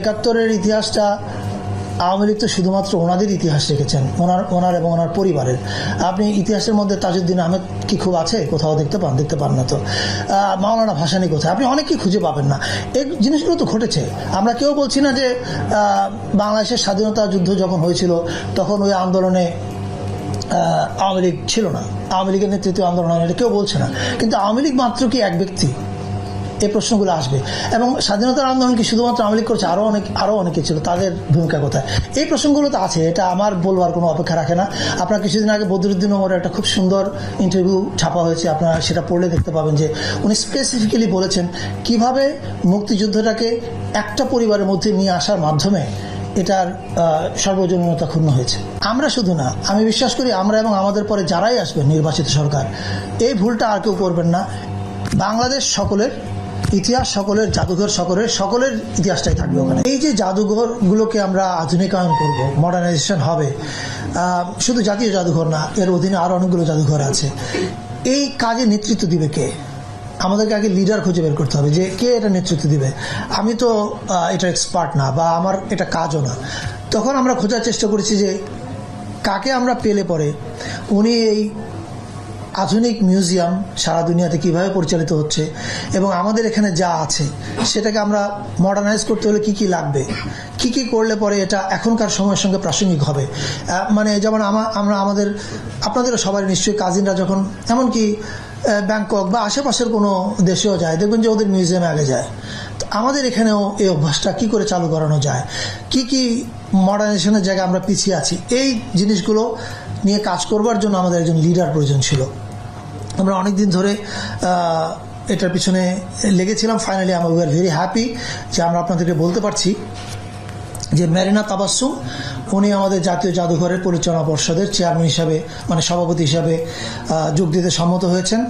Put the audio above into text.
একাত্তরের ইতিহাসটা আওয়ামী লীগ তো শুধুমাত্র ওনাদের ইতিহাস রেখেছেন, ওনার ওনার এবং ওনার পরিবারের। আপনি ইতিহাসের মধ্যে তাজউদ্দিন আহমেদ কি খুব আছে? কোথাও দেখতে পান? দেখতে পান না তো। মাওলানা ভাসানি কোথায়? আপনি অনেকেই খুঁজে পাবেন না। এই জিনিসগুলো তো ঘটেছে। আমরা কেউ বলছি না যে বাংলাদেশের স্বাধীনতা যুদ্ধ যখন হয়েছিল, তখন ওই আন্দোলনে আওয়ামী লীগ ছিল না। আওয়ামী লীগের নেতৃত্বে আন্দোলন কেউ বলছে না। কিন্তু আওয়ামী লীগ মাত্র কি এক ব্যক্তি? এই প্রশ্নগুলো আসবে। এবং স্বাধীনতার আন্দোলন কি শুধুমাত্র আওয়ামী লীগ করছে আরও অনেক আরও অনেকে ছিল, তাদের ভূমিকা কোথায়? এই প্রসঙ্গগুলো তো আছে, এটা আমার বলবার কোনো অপেক্ষা রাখে না। আপনার কিছুদিন আগে বদরুদ্দিন ওমরের একটা খুব সুন্দর ইন্টারভিউ ছাপা হয়েছে, আপনারা সেটা পড়লে দেখতে পাবেন যে উনি স্পেসিফিক্যালি বলেছেন কীভাবে মুক্তিযুদ্ধটাকে একটা পরিবারের মধ্যে নিয়ে আসার মাধ্যমে এটার সর্বজনীনতা ক্ষুণ্ণ হয়েছে। আমরা শুধু না, আমি বিশ্বাস করি আমরা এবং আমাদের পরে যারাই আসবেন নির্বাচিত সরকার, এই ভুলটা আর কেউ করবেন না। বাংলাদেশ সকলের ইতিহাস সকলের, জাদুঘর সকলের সকলের ইতিহাসটাই থাকবে ওখানে। এই যে জাদুঘরগুলোকে আমরা আধুনিকায়ন করব মডার্নাইজেশন হবে শুধু জাতীয় জাদুঘর না, এর অধীনে আরও অনেকগুলো জাদুঘর আছে। এই কাজে নেতৃত্ব দিবে কে? আমাদেরকে আগে লিডার খুঁজে বের করতে হবে যে কে এটা নেতৃত্ব দিবে। আমি তো এটা এক্সপার্ট না বা আমার এটা কাজও না। তখন আমরা খোঁজার চেষ্টা করেছি যে কাকে আমরা পেলে পরে, উনি এই আধুনিক মিউজিয়াম সারা দুনিয়াতে কীভাবে পরিচালিত হচ্ছে এবং আমাদের এখানে যা আছে, সেটাকে আমরা মডার্নাইজ করতে হলে কি কি লাগবে? কি কি করলে পরে এটা এখনকার সময়ের সঙ্গে প্রাসঙ্গিক হবে? মানে যেমন আমা- আমরা আমাদের, আপনাদেরও সবাই নিশ্চয়ই কাজিনরা যখন, এমনকি ব্যাংকক বা আশেপাশের কোনো দেশেও যায়, দেখবেন যে ওদের মিউজিয়ামে আগে যায়। তো আমাদের এখানেও এই অভ্যাসটা কি করে চালু করানো যায়? কি কি মডার্নাইজেশনের জায়গায় আমরা পিছিয়ে আছি? এই জিনিসগুলো নিয়ে কাজ করবার জন্য আমাদের একজন লিডার প্রয়োজন ছিল। আমরা অনেক দিন ধরে এটার পিছনে লেগেছিলাম। ফাইনালি আমরা উই আর ভেরি হ্যাপি যে আমরা আপনাদেরকে বলতে পারছি যে ম্যারিনা তাবাসুম উনি আমাদের জাতীয় জাদুঘরের পরিচালনা পর্ষদের চেয়ারম্যান হিসাবে মানে সভাপতি হিসাবে যোগ দিতে সম্মত হয়েছেন।